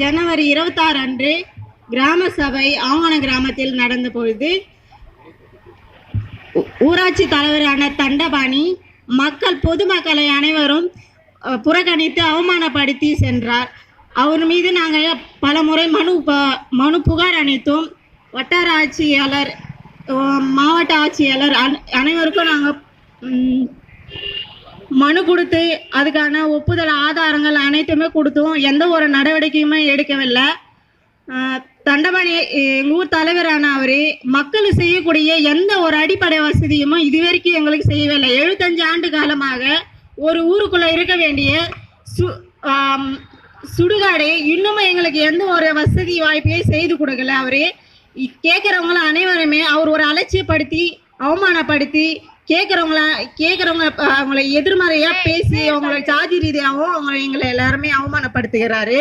ஜனவரி இருபத்தாறு அன்று கிராம சபை ஆவண கிராமத்தில் நடந்த பொழுது ஊராட்சி தலைவரான தண்டபாணி மக்கள் பொதுமக்களை அனைவரும் புறக்கணித்து அவமானப்படுத்தி சென்றார். அவர் மீது நாங்கள் பல முறை மனு மனு புகார் அளித்தோம். வட்டார ஆட்சியாளர் மாவட்ட ஆட்சியாளர் அனைவருக்கும் நாங்கள் மனு கொடுத்து அதுக்கான ஒப்புதல் ஆதாரம் அனைத்துமே கொடுத்தோம். எந்த ஒரு நடவடிக்கையுமே எடுக்கவில்லை. தண்டபாணி எங்கள் ஊர் தலைவரான அவர் மக்கள் செய்யக்கூடிய எந்த ஒரு அடிப்படை வசதியுமே இதுவரைக்கும் எங்களுக்கு செய்யவில்லை. எழுபத்தஞ்சு ஆண்டு காலமாக ஒரு ஊருக்குள்ளே இருக்க வேண்டிய சு சுடுகாடு இன்னும் எங்களுக்கு எந்த ஒரு வசதி வாய்ப்பையும் செய்து கொடுக்கல அவர். கேட்குறவங்கள அனைவருமே அவர் ஒரு அலட்சியப்படுத்தி அவமானப்படுத்தி கேட்குறவங்கள கேட்குறவங்க அவங்கள எதிர்மறையாக பேசி அவங்கள ஜாதி ரீதியாகவும் அவங்கள எங்களை எல்லாருமே அவமானப்படுத்துகிறாரு.